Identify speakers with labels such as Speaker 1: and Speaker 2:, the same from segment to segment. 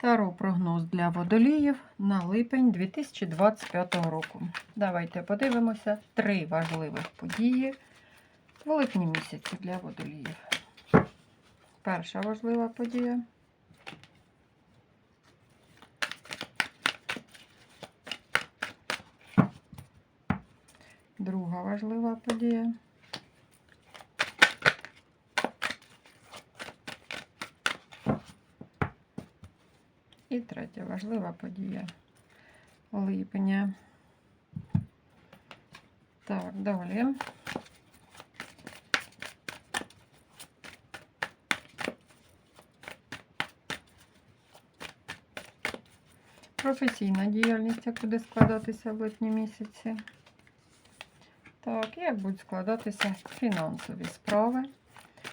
Speaker 1: Таро прогноз для водоліїв на липень 2025 року. Давайте подивимося три важливих події в липні місяці для водоліїв. Перша важлива подія. Друга важлива подія. І третя важлива подія липня. Так, далі. Професійна діяльність, як буде складатися в липні місяці. Так, як будуть складатися фінансові справи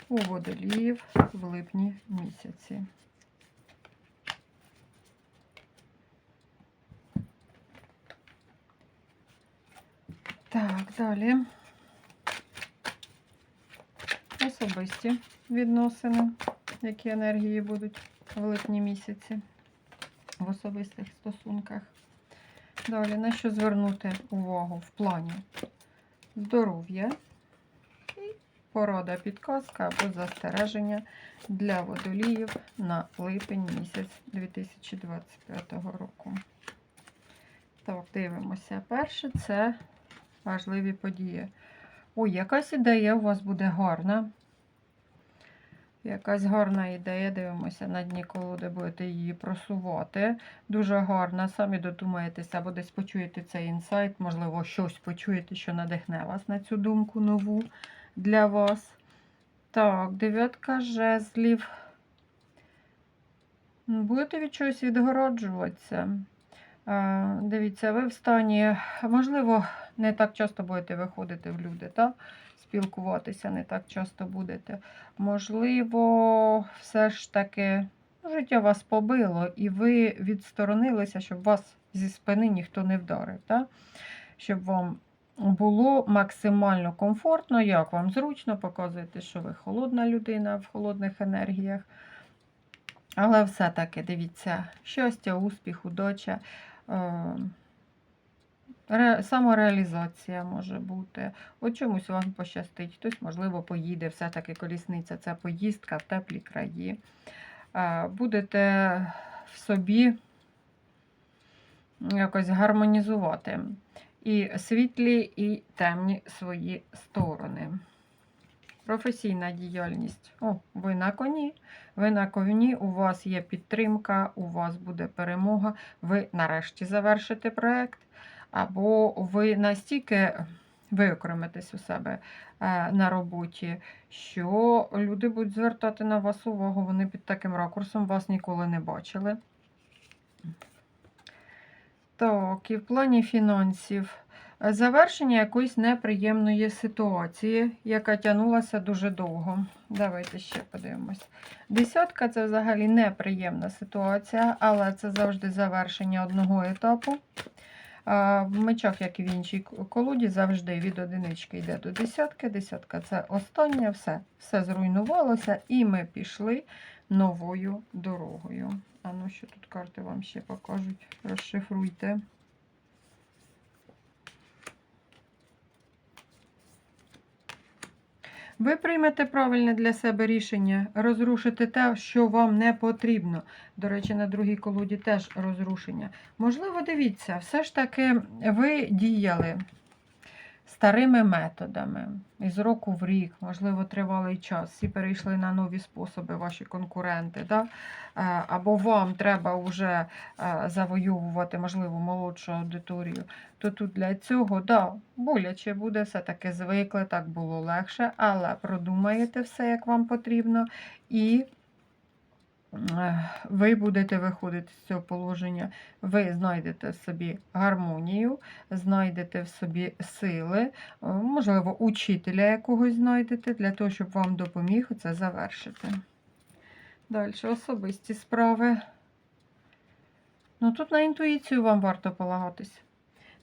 Speaker 1: у водоліїв в липні місяці. Так, далі. Особисті відносини, які енергії будуть в липні місяці в особистих стосунках. Далі, на що звернути увагу в плані здоров'я і порада, підказка або застереження для водоліїв на липень місяць 2025 року. Так, дивимося. Перше це важливі події. Ой, якась ідея у вас буде гарна. Якась гарна ідея, дивимося на дні колоди, будете її просувати. Дуже гарна. Самі додумаєтеся, або десь почуєте цей інсайт, можливо, щось почуєте, що надихне вас на цю думку нову для вас. Так, дев'ятка жезлів. Будете від чогось відгороджуватися. Е, Дивіться, ви в стані, можливо, не так часто будете виходити в люди, так? спілкуватися не так часто будете. Можливо, все ж таки ну, життя вас побило, і ви відсторонилися, щоб вас зі спини ніхто не вдарив. Так? Щоб вам було максимально комфортно, як вам зручно, показуєте, що ви холодна людина в холодних енергіях. Але все-таки дивіться, щастя, успіх, удача. Е, ре- Самореалізація може бути. У чомусь вам пощастить, хтось, можливо, поїде. Все-таки колісниця це поїздка в теплі краї. Е, Будете в собі якось гармонізувати і світлі, і темні свої сторони. Професійна діяльність. О, ви на коні. Ви на коні, у вас є підтримка, у вас буде перемога. Ви нарешті завершите проект, або ви настільки виокремитесь у себе е, на роботі, що люди будуть звертати на вас увагу. Вони під таким ракурсом вас ніколи не бачили. Так, і в плані фінансів. Завершення якоїсь неприємної ситуації, яка тягнулася дуже довго. Давайте ще подивимось. Десятка це взагалі неприємна ситуація, але це завжди завершення одного етапу. В мечах, як і в іншій колоді, завжди від одинички йде до десятки. Десятка це останнє, все, все зруйнувалося, і ми пішли новою дорогою. А ну що тут карти вам ще покажуть? Розшифруйте. Ви приймете правильне для себе рішення, розрушите те, що вам не потрібно. До речі, на другій колоді теж розрушення. Можливо, дивіться, все ж таки ви діяли старими методами із року в рік, можливо, тривалий час. Всі перейшли на нові способи, ваші конкуренти. Да? Е, Або вам треба вже завоювати, можливо, молодшу аудиторію. То тут для цього, да, боляче буде, все-таки звикли, так було легше, але продумаєте все, як вам потрібно, і ви будете виходити з цього положення, ви знайдете в собі гармонію, знайдете в собі сили, е, можливо, учителя якогось знайдете для того, щоб вам допоміг це завершити. Далі, особисті справи. Ну, тут на інтуїцію вам варто полагатись.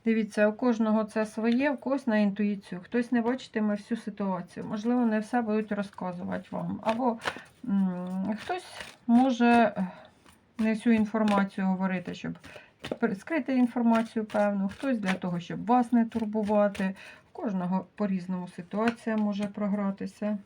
Speaker 1: Дивіться, у кожного це своє, у когось на інтуїцію. Хтось не бачитиме всю ситуацію. Можливо, не все будуть розказувати вам. Або м, хтось може Не всю інформацію говорити, щоб скрити інформацію певну, хтось для того, щоб вас не турбувати. В кожного по-різному ситуація може програтися.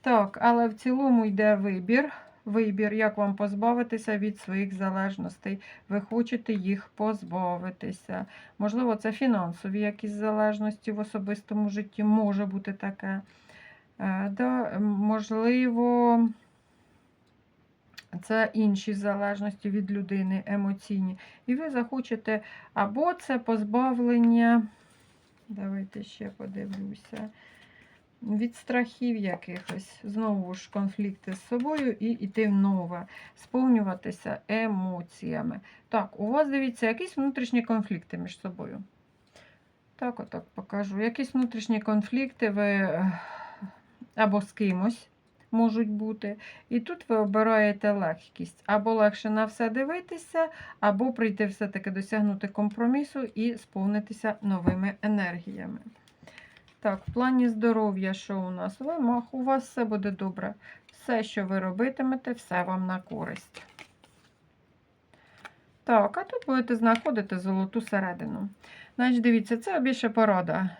Speaker 1: Так, але в цілому йде вибір. Вибір, як вам позбавитися від своїх залежностей. Ви хочете їх позбавитися. Можливо, це фінансові якісь залежності в особистому житті, може бути таке. Е, Да, можливо, це інші залежності від людини, емоційні. І ви захочете або це позбавлення. Давайте ще подивлюся. Від страхів якихось, знову ж конфлікти з собою і йти в нове, сповнюватися емоціями. Так, у вас дивіться, якісь внутрішні конфлікти між собою. Так, отак покажу. Якісь внутрішні конфлікти ви або з кимось можуть бути. І тут ви обираєте легкість. Або легше на все дивитися, або прийти все-таки досягнути компромісу і сповнитися новими енергіями. Так, в плані здоров'я, що у нас? Вимах, у вас все буде добре. Все, що ви робитимете, все вам на користь. Так, а тут будете знаходити золоту середину. Значить, дивіться, це більше порада.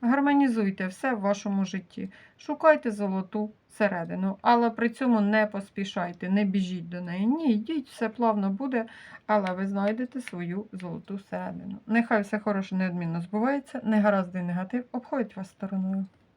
Speaker 1: Гармонізуйте все в вашому житті. Шукайте золоту середину, але при цьому не поспішайте, не біжіть до неї. Ні, йдіть, все плавно буде, але ви знайдете свою золоту середину. Нехай все хороше неодмінно збувається, негаразди і негатив обходять вас стороною.